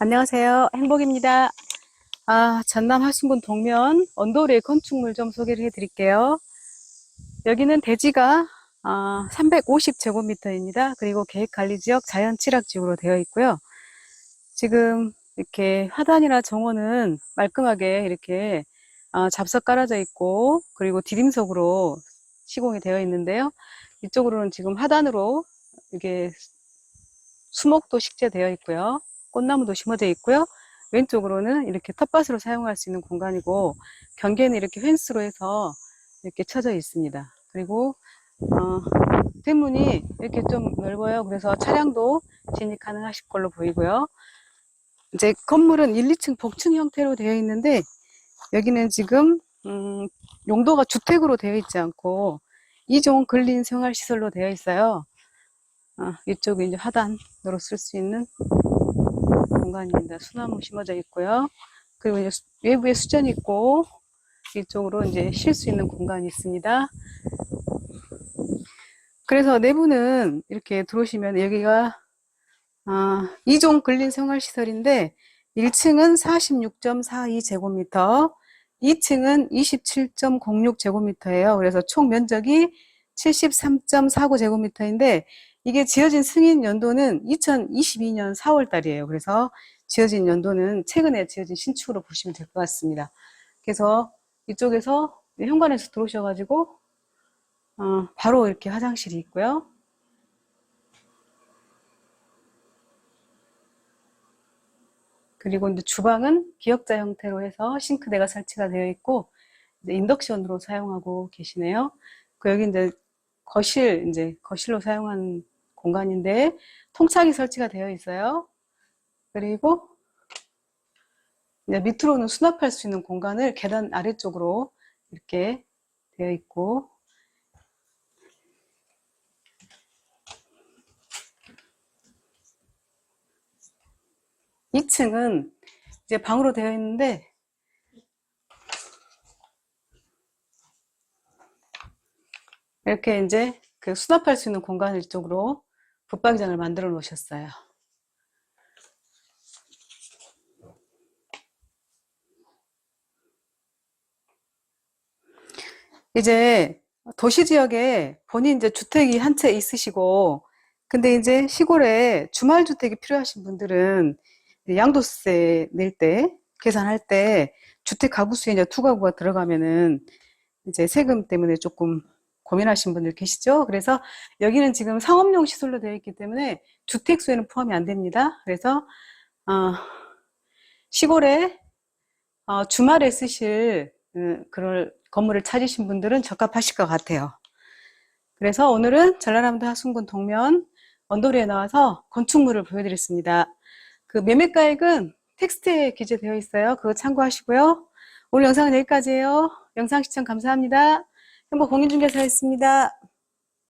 안녕하세요. 행복입니다. 아, 전남 하순군 동면 언도리의 건축물 좀 소개를 해드릴게요. 여기는 대지가 아, 350제곱미터입니다. 그리고 계획관리지역 자연취락지역으로 되어 있고요. 지금 이렇게 화단이나 정원은 말끔하게 이렇게 아, 잡석 깔아져 있고 그리고 디딤석으로 시공이 되어 있는데요. 이쪽으로는 지금 화단으로 이게 수목도 식재되어 있고요. 꽃나무도 심어져 있고요. 왼쪽으로는 이렇게 텃밭으로 사용할 수 있는 공간이고 경계는 이렇게 펜스로 해서 이렇게 쳐져 있습니다. 그리고 어, 대문이 이렇게 좀 넓어요. 그래서 차량도 진입 가능하실 걸로 보이고요. 이제 건물은 1, 2층 복층 형태로 되어 있는데 여기는 지금 음, 용도가 주택으로 되어 있지 않고 이종 근린 생활시설로 되어 있어요. 아, 이쪽이 이제 하단으로 쓸 수 있는 공간입니다. 수나무 심어져 있고요. 그리고 이제 수- 외부에 수전이 있고 이쪽으로 이제 쉴 수 있는 공간이 있습니다. 그래서 내부는 이렇게 들어오시면 여기가 아, 2종 근린 생활시설인데 1층은 46.42제곱미터, 2층은 27.06제곱미터예요. 그래서 총 면적이 73.49제곱미터인데 이게 지어진 승인 연도는 2022년 4월 달이에요. 그래서 지어진 연도는 최근에 지어진 신축으로 보시면 될 것 같습니다. 그래서 이쪽에서 현관에서 들어오셔가지고 어, 바로 이렇게 화장실이 있고요. 그리고 이제 주방은 기역자 형태로 해서 싱크대가 설치가 되어 있고 인덕션으로 사용하고 계시네요. 그 여기 이제 거실 이제 거실로 사용한 공간인데 통창이 설치가 되어 있어요. 그리고 밑으로는 수납할 수 있는 공간을 계단 아래쪽으로 이렇게 되어 있고 2층은 이제 방으로 되어 있는데 이렇게 이제 그 수납할 수 있는 공간을 이쪽으로 붙박이장을 만들어 놓으셨어요. 이제 도시 지역에 본인 이제 주택이 한 채 있으시고 근데 이제 시골에 주말 주택이 필요하신 분들은 양도세 낼 때, 계산할 때 주택 가구 수에 이제 두 가구가 들어가면은 이제 세금 때문에 조금 고민하신 분들 계시죠? 그래서 여기는 지금 상업용 시설로 되어 있기 때문에 주택 수에는 포함이 안 됩니다. 그래서 어, 시골에 어, 주말에 쓰실 음, 그럴 건물을 찾으신 분들은 적합하실 것 같아요. 그래서 오늘은 전라남도 하순군 동면 언도리에 나와서 건축물을 보여드렸습니다. 그 매매가액은 텍스트에 기재되어 있어요. 그거 참고하시고요. 오늘 영상은 여기까지예요. 영상 시청 감사합니다. 행복 공인중개사였습니다.